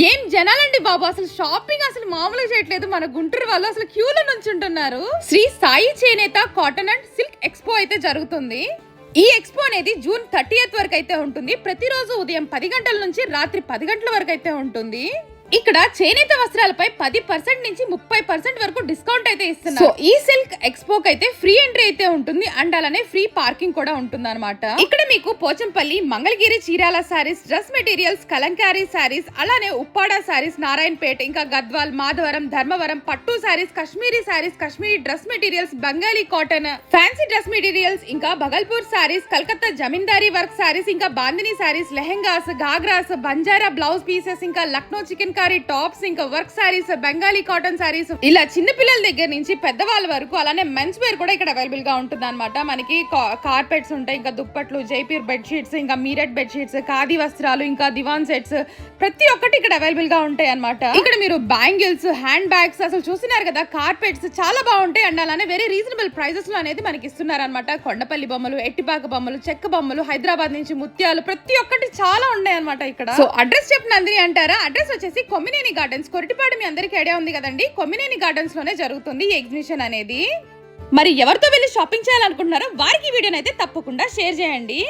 ఏం జనాలండి బాబు? అసలు షాపింగ్ అసలు మామూలుగా చేయట్లేదు. మన గుంటూరు వాళ్ళు అసలు క్యూలో నుంచి ఉంటున్నారు. శ్రీ సాయి చేనేత కాటన్ అండ్ సిల్క్ ఎక్స్పో అయితే జరుగుతుంది. ఈ ఎక్స్పో అనేది జూన్ థర్టీయత్ వరకు అయితే ఉంటుంది. ప్రతిరోజు ఉదయం పది గంటల నుంచి రాత్రి పది గంటల వరకు అయితే ఉంటుంది. ఇక్కడ చేనేత వస్త్రాలపై పది పర్సెంట్ నుంచి ముప్పై పర్సెంట్ వరకు డిస్కౌంట్ అయితే ఇస్తున్నారు. సో ఈ సిల్క్ ఎక్స్పోకి అయితే ఫ్రీ ఎంట్రీ అయితే ఉంటుంది. అండ్ అలానే ఫ్రీ పార్కింగ్ కూడా ఉంటుంది అనమాట ఇక్కడ మీకు పోచంపల్లి మంగళగిరి చీరాల సారీస్ డ్రెస్ మెటీరియల్స్ కలంకారీ సారీస్ అలానే ఉప్పాడ సారీస్ నారాయణపేట ఇంకా గద్వాల్ మాధవరం ధర్మవరం పట్టు saris Kashmiri saris Kashmiri dress materials Bengali cotton fancy dress materials ఇంకా బగల్పూర్ సారీస్ కలకత్తా జమీందారీ వర్క్ సారీస్ ఇంకా బాందిని సారీస్ లెహెంగాస్ గాగ్రాస్ బంజారా బ్లౌజ్ పీసెస్ ఇంకా లక్నో చికెన్ సారీ టాప్స్ ఇంకా వర్క్ సారీస్ బెంగాలీ కాటన్ సారీస్. ఇలా చిన్న పిల్లల దగ్గర నుంచి పెద్దవాళ్ళ వరకు అలానే మెన్స్ వేర్ కూడా ఇక్కడ అవైలబుల్గా ఉంటుంది అనమాట మనకి కార్పెట్స్ ఉంటాయి ఇంకా దుప్పట్లు జైపీర్ బెడ్షీట్స్ ఇంకా మీరెట్ బెడ్ షీట్స్ ఖాదీ వస్త్రాలు ఇంకా దివాన్ సెట్స్ ప్రతి ఒక్కటి ఇక్కడ అవైలబుల్గా ఉంటాయి అనమాట ఇక్కడ మీరు బ్యాంగిల్స్ హ్యాండ్ బ్యాగ్స్ అసలు చూసినారు కదా కార్పెట్స్ చాలా బాగుంటాయి అండ్ అలానే వెరీ రీజనబుల్ ప్రైజెస్లో అనేది మనకి ఇస్తున్నారు అనమాట కొండపల్లి బొమ్మలు ఎట్టిపాక బొమ్మలు చెక్క బొమ్మలు హైదరాబాద్ నుంచి ముత్యాలు ప్రతి ఒక్కటి చాలా అనమాట ఇక్కడ. సో అడ్రస్ చెప్పిన అందరి అంటారా? అడ్రస్ వచ్చేసి కొమ్మినేని గార్డెన్స్. కొరటిపాడు మీ అందరికీ ఐడియా ఉంది కదండి. కొమ్మినేని గార్డెన్స్లోనే జరుగుతుంది ఈ ఎగ్జిబిషన్ అనేది. మరి ఎవరితో వెళ్ళి షాపింగ్ చేయాలనుకుంటున్నారో వారికి ఈ వీడియోని అయితే తప్పకుండా షేర్ చేయండి.